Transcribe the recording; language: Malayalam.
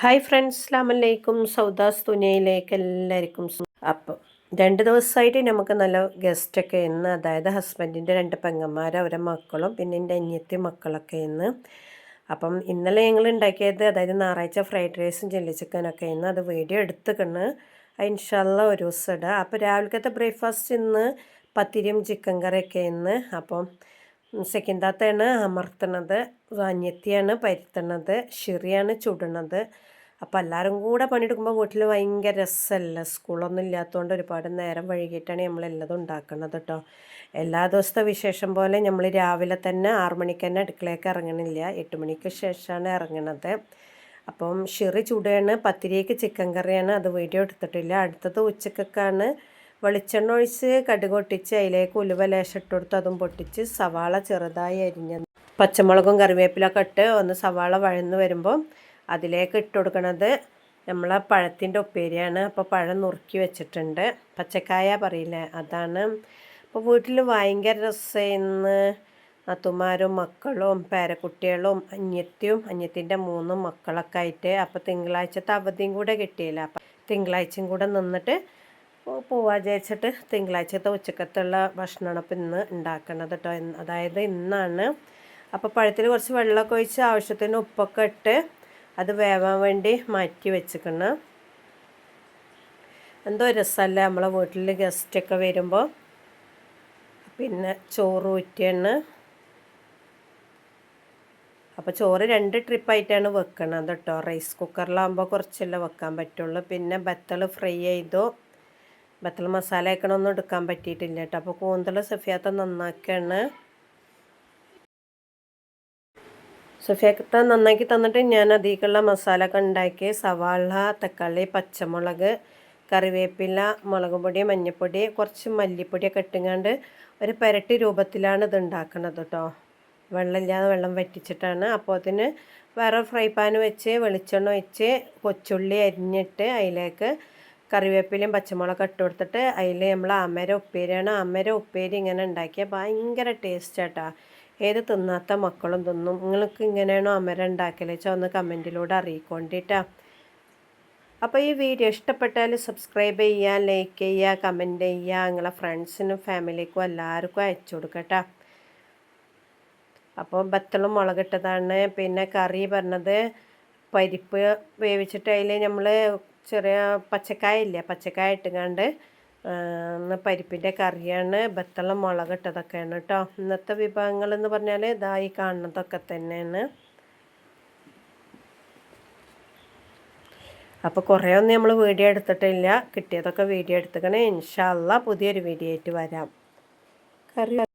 ഹായ് ഫ്രണ്ട്സ് അസ്ലാമലൈക്കും സൗദാസ് തുനിയയിലേക്ക് എല്ലാവർക്കും അപ്പം രണ്ട് ദിവസമായിട്ട് നമുക്ക് നല്ല ഗസ്റ്റൊക്കെ ഇന്ന്. അതായത് ഹസ്ബൻഡിന്റെ രണ്ട് പെങ്ങന്മാർ അവരെ മക്കളും പിന്നെ എന്റെ അനിയത്തി മക്കളൊക്കെ ഇന്ന്. അപ്പം ഇന്നലെ ഞങ്ങൾ ഉണ്ടാക്കിയത് അതായത് ഞായറാഴ്ച ഫ്രൈഡ് റൈസും ചില്ലി ചിക്കനൊക്കെ ഇന്ന്. അത് വീഡിയോ എടുത്തുക്കണ്. ഇൻഷല്ല ഒരു ദിവസം ഇടുക അപ്പോൾ രാവിലത്തെ ബ്രേക്ക്ഫാസ്റ്റ് ഇന്ന് പത്തിരിയും ചിക്കൻ കറിയൊക്കെ ഇന്ന്. അപ്പം സെക്കൻഡാത്താണ് അമർത്തണത്. അന്യത്തിയാണ് പരുത്തണത്. ഷിറിയാണ് ചുടണത്. അപ്പോൾ എല്ലാവരും കൂടെ പണിയെടുക്കുമ്പോൾ വീട്ടിൽ ഭയങ്കര രസമല്ല സ്കൂളൊന്നും ഇല്ലാത്തതുകൊണ്ട് ഒരുപാട് നേരം വൈകിട്ടാണ് എല്ലാതും ഉണ്ടാക്കുന്നത് കേട്ടോ എല്ലാ ദിവസത്തെ വിശേഷം പോലെ നമ്മൾ രാവിലെ തന്നെ ആറു മണിക്ക് തന്നെ അടുക്കളയൊക്കെ ഇറങ്ങണില്ല. എട്ട് മണിക്ക് ശേഷമാണ് ഇറങ്ങണത്. അപ്പം ഷിറി ചൂടാണ് പത്തിരിക്ക് ചിക്കൻ കറിയാണ്. അത് വീഡിയോ എടുത്തിട്ടില്ല. അടുത്തത് ഉച്ചക്കൊക്കെയാണ് വെളിച്ചെണ്ണ ഒഴിച്ച് കടുക് പൊട്ടിച്ച് അതിലേക്ക് ഉലുവ ലേശം ഇട്ടുകൊടുത്ത് അതും പൊട്ടിച്ച് സവാള ചെറുതായി അരിഞ്ഞ പച്ചമുളകും കറിവേപ്പിലൊക്കെ ഇട്ട് ഒന്ന് സവാള വഴന്ന് വരുമ്പോൾ അതിലേക്ക് ഇട്ട് കൊടുക്കണത് നമ്മളെ പഴത്തിന്റെ ഉപ്പേരിയാണ്. അപ്പോൾ പഴം നുറുക്കി വെച്ചിട്ടുണ്ട്. പച്ചക്കായ പറയില്ലേ? അതാണ്. അപ്പോൾ വീട്ടിൽ ഭയങ്കര രസമായിരുന്നു അത്തുമാരും മക്കളും പേരക്കുട്ടികളും അന്യത്തിയും അന്യത്തിന്റെ മൂന്നും മക്കളൊക്കെ ആയിട്ട് അപ്പോൾ തിങ്കളാഴ്ചത്തെ അവധിയും കൂടെ കിട്ടിയില്ല. അപ്പം തിങ്കളാഴ്ചയും കൂടെ നിന്നിട്ട് പോവാ വിചാരിച്ചിട്ട് തിങ്കളാഴ്ചത്തെ ഉച്ചക്കത്തുള്ള ഭക്ഷണമാണ് അപ്പം ഇന്ന് ഉണ്ടാക്കുന്നത് കേട്ടോ. അതായത് ഇന്നാണ്. അപ്പോൾ പഴത്തിൽ കുറച്ച് വെള്ളമൊക്കെ ഒഴിച്ച് ആവശ്യത്തിന് ഉപ്പൊക്കെ ഇട്ട് അത് വേവാൻ വേണ്ടി മാറ്റി വെച്ചിക്കണം എന്തോ രസമല്ല നമ്മളെ വീട്ടിൽ ഗസ്റ്റൊക്കെ വരുമ്പോൾ. പിന്നെ ചോറ് ഊറ്റിയാണ്. അപ്പോൾ ചോറ് രണ്ട് ട്രിപ്പായിട്ടാണ് വെക്കണത് കേട്ടോ. റൈസ് കുക്കറിലാകുമ്പോൾ കുറച്ചല്ലേ വെക്കാൻ പറ്റുള്ളൂ. പിന്നെ ബത്തൾ ഫ്രൈ ചെയ്തു. ബത്തൾ മസാല ആക്കണമൊന്നും എടുക്കാൻ പറ്റിയിട്ടില്ല കേട്ടോ. അപ്പോൾ കൂന്തൽ സഫിയാത്ത നന്നാക്കുകയാണ് സഫിയാത്ത നന്നാക്കി തന്നിട്ട് ഞാൻ അധികമുള്ള മസാല ഒക്കെ ഉണ്ടാക്കി. സവാള തക്കാളി പച്ചമുളക് കറിവേപ്പില മുളക് പൊടി മഞ്ഞൾപ്പൊടി കുറച്ച് മല്ലിപ്പൊടിയൊക്കെ ഇട്ടുങ്ങാണ്ട് ഒരു പരട്ടി രൂപത്തിലാണ് ഇത് ഉണ്ടാക്കുന്നത് കേട്ടോ. വെള്ളമില്ലാതെ വെള്ളം വറ്റിച്ചിട്ടാണ്. അപ്പോൾ അതിന് വേറെ ഫ്രൈ പാൻ വെച്ച് വെളിച്ചെണ്ണ വെച്ച് കൊച്ചുള്ളി അരിഞ്ഞിട്ട് അതിലേക്ക് കറിവേപ്പിലയും പച്ചമുളക് ഇട്ട് കൊടുത്തിട്ട് അതിൽ നമ്മൾ അമര ഉപ്പേരിയാണ്. അമര ഉപ്പേരി ഇങ്ങനെ ഉണ്ടാക്കിയാൽ ഭയങ്കര ടേസ്റ്റ് ആട്ടാ. ഏത് തിന്നാത്ത മക്കളും തിന്നും. നിങ്ങൾക്ക് ഇങ്ങനെയാണോ അമര ഉണ്ടാക്കൽ വെച്ചാൽ ഒന്ന് കമന്റിലൂടെ അറിയിക്കൊണ്ടിട്ടാ. അപ്പോൾ ഈ വീഡിയോ ഇഷ്ടപ്പെട്ടാൽ സബ്സ്ക്രൈബ് ചെയ്യുക ലൈക്ക് ചെയ്യുക കമന്റ് ചെയ്യുക നിങ്ങളെ ഫ്രണ്ട്സിനും ഫാമിലിക്കും എല്ലാവർക്കും അയച്ചു കൊടുക്കട്ടോ. അപ്പോൾ ബത്തളും മുളകിട്ടതാണ് പിന്നെ കറി പറഞ്ഞത് പരിപ്പ് വേവിച്ചിട്ട് അതിൽ നമ്മൾ ചെറിയ പച്ചക്കായ ഇല്ല പച്ചക്കായ ഇട്ടുകൊണ്ട് പരിപ്പിന്റെ കറിയാണ്. ബത്തളം മുളകിട്ടതൊക്കെയാണ് കേട്ടോ ഇന്നത്തെ വിഭവങ്ങൾ എന്ന് പറഞ്ഞാൽ ഇതായി കാണുന്നതൊക്കെ തന്നെയാണ്. അപ്പോൾ കുറേ ഒന്നും നമ്മൾ വീഡിയോ എടുത്തിട്ടില്ല. കിട്ടിയതൊക്കെ വീഡിയോ എടുത്തുക്കണേ. ഇൻഷാല്ല പുതിയൊരു വീഡിയോ ആയിട്ട് വരാം. കറി